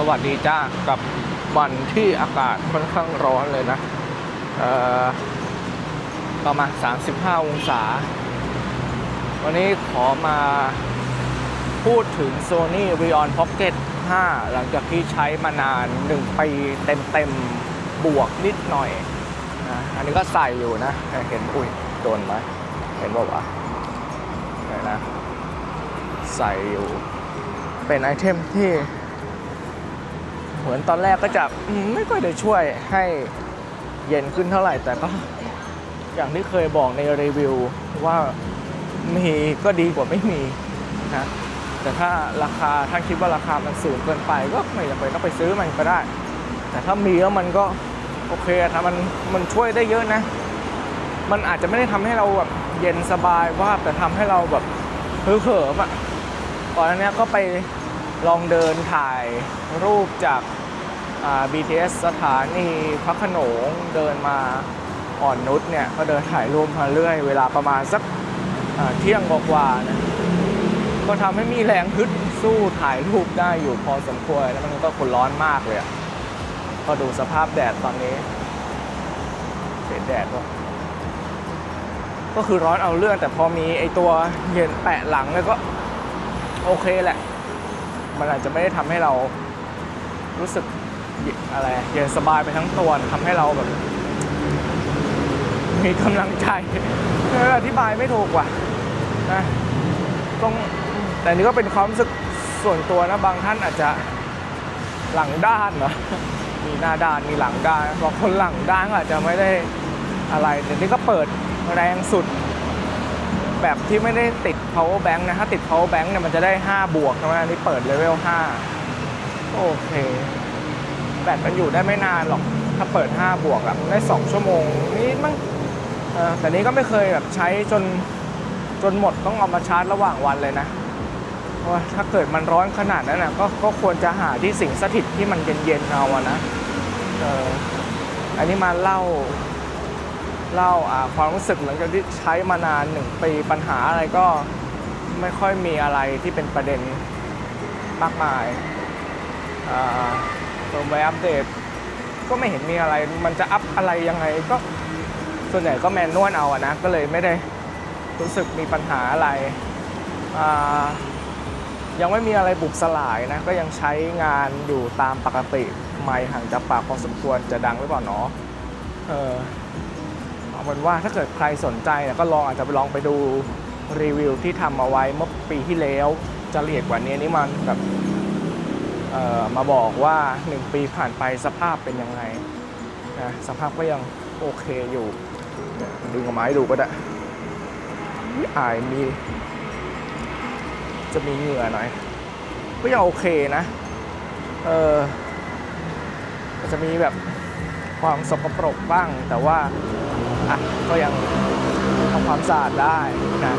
สวัสดีจ้ากับวันที่อากาศค่อนข้างร้อนเลยนะประมาณ 35 องศา วันนี้ขอมาพูดถึง Sony Vion Pocket 5 หลังจากที่ใช้มานาน 1 ปีเต็มๆ บวกนิดหน่อยนะอันนี้ก็ใส่อยู่นะ เห็น อุ้ยโดนไหมเห็นบอกว่าเห็นนะ ใส่อยู่ เป็นไอเทมที่ เหมือนตอนแรกก็จะไม่ค่อยได้ช่วยให้เย็นขึ้นเท่าไหร่ แต่ก็อย่างที่เคยบอกในรีวิวว่ามีก็ดีกว่าไม่มีนะแต่ถ้าราคาท่านคิดว่าราคามันสูงเกินไปก็ไม่จำเป็นต้องไปซื้อมันก็ได้ แต่ถ้ามีแล้วมันก็โอเคถ้ามันมันช่วยได้เยอะนะ มันอาจจะไม่ได้ทำให้เราแบบเย็นสบายว่าแต่ทำให้เราแบบเฮ้อเขิมอะก่อนหน้านี้ก็ไป ลองเดินถ่ายรูปจากา BTS สถานีพระขนงเดินมาอ่อนนุชเนี่ย ก็เดินถ่ายรูปมาเรื่อย เวลาประมาณสักเที่ยงกว่าๆนะก็ทำให้มีแรงฮึดสู้ถ่ายรูปได้อยู่พอสมควร แล้วมันก็คนร้อนมากเลยก็ดูสภาพแดดตอนนี้เห็นแดดก็ก็คือร้อนเอาเรื่องแต่พอมีไอตัวเย็นแปะหลังแล้วก็ โอเคแหละ มันอาจจะไม่ได้ทำให้เรารู้สึกอะไรเย็นสบายไปทั้งตัวทำให้เราแบบ มีกำลังใจเอออธิบายไม่ถูกว่ะนะต้องแต่นี่ก็เป็นความรู้สึกส่วนตัวนะบางท่านอาจจะหลังด้านเหรอมีหน้าด้านมีหลังด้านบางคนหลังด้านอาจจะไม่ได้อะไรแต่นี่ก็เปิดแรงสุด แบบที่ไม่ได้ติด power bank นะ ถ้าติด power bank เนี่ยมันจะได้ 5 บวกใช่ไหมอันนี้เปิดเลเวล 5 โอเค แบตมันอยู่ได้ไม่นานหรอก ถ้าเปิด 5 บวกอะได้ 2 ชั่วโมงนี่มั้งแต่นี้ก็ไม่เคยแบบใช้จนจนหมดต้องเอามาชาร์จระหว่างวันเลยนะว่าถ้าเกิดมันร้อนขนาดนั้นนะก็ก็ควรจะหาที่สิ่งสถิตที่มันเย็นๆเอาอะนะอออันนี้มาเล่า เล่าความรู้สึกหลังจากที่ใช้มานานหนึ่งปีปัญหาอะไรก็ไม่ค่อยมีอะไรที่เป็นประเด็นมากมายอ่าตัวไปอัปเดตก็ไม่เห็นมีอะไร มันจะอัพอะไรยังไงก็ส่วนใหญ่ก็แมนนวลเอาอะนะ ก็เลยไม่ได้รู้สึกมีปัญหาอะไร ยังไม่มีอะไรบุบสลายนะ ก็ยังใช้งานอยู่ตามปกติ ไม่ห่างจากปากพอสมควรจะดังหรือเปล่าเนาะเออ เป็นว่าถ้าเกิดใครสนใจนะก็ลองอาจจะไปลองไปดูรีวิวที่ทำเอาไว้เมื่อปีที่แล้วจะละเอียดกว่านี้นี่มันแบบเอ่อมาบอกว่า 1 ปีผ่านไปสภาพเป็นยังไงนะสภาพก็ยังโอเคอยู่ดึงออกมาให้ดูก็ได้อายมี จะมีเหงื่อหน่อยก็ยังโอเคนะ เออจะมีแบบความสกปรกบ้างแต่ว่า อะก็ยังทำความสะอาดได้นะ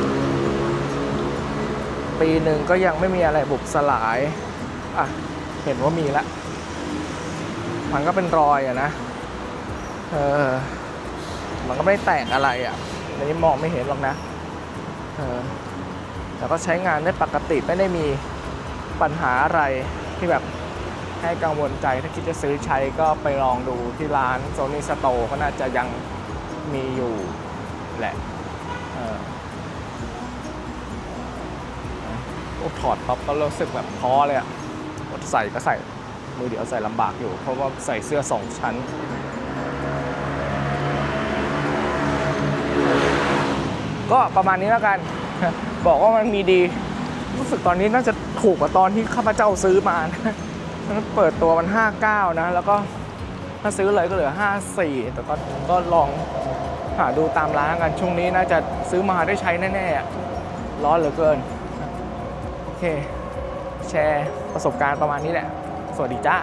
ปีหนึ่งก็ยังไม่มีอะไรบุบสลายอะเห็นว่ามีละมันก็เป็นรอยอะนะเออมันก็ไม่ได้แตกอะไรอะอันนี้มองไม่เห็นหรอกนะเออแต่ก็ใช้งานได้ปกติไม่ได้มีปัญหาอะไรที่แบบให้กังวลใจถ้าคิดจะซื้อใช้ก็ไปลองดูที่ร้าน Sony Store ก็น่าจะยัง มีอยู่แหละเออโอ้ถอดปั๊บก็รู้สึกแบบท้อเลยอะใส่ก็ใส่มือเดียวใส่ลำบากอยู่ เพราะว่าใส่เสื้อสองชั้นก็ประมาณนี้แล้วกัน บอกว่ามันมีดี รู้สึกตอนนี้น่าจะถูกกว่าตอนที่ข้าพเจ้าซื้อมานะเปิดตัวมัน 59 นะ แล้วก็ถ้าซื้อเลยก็เหลือ 54 แต่ก็ก็ลอง หาดูตามร้านกันช่วงนี้น่าจะซื้อมาได้ใช้แน่ๆอะร้อนเหลือเกิน โอเค แชร์ประสบการณ์ประมาณนี้แหละ สวัสดีจ้า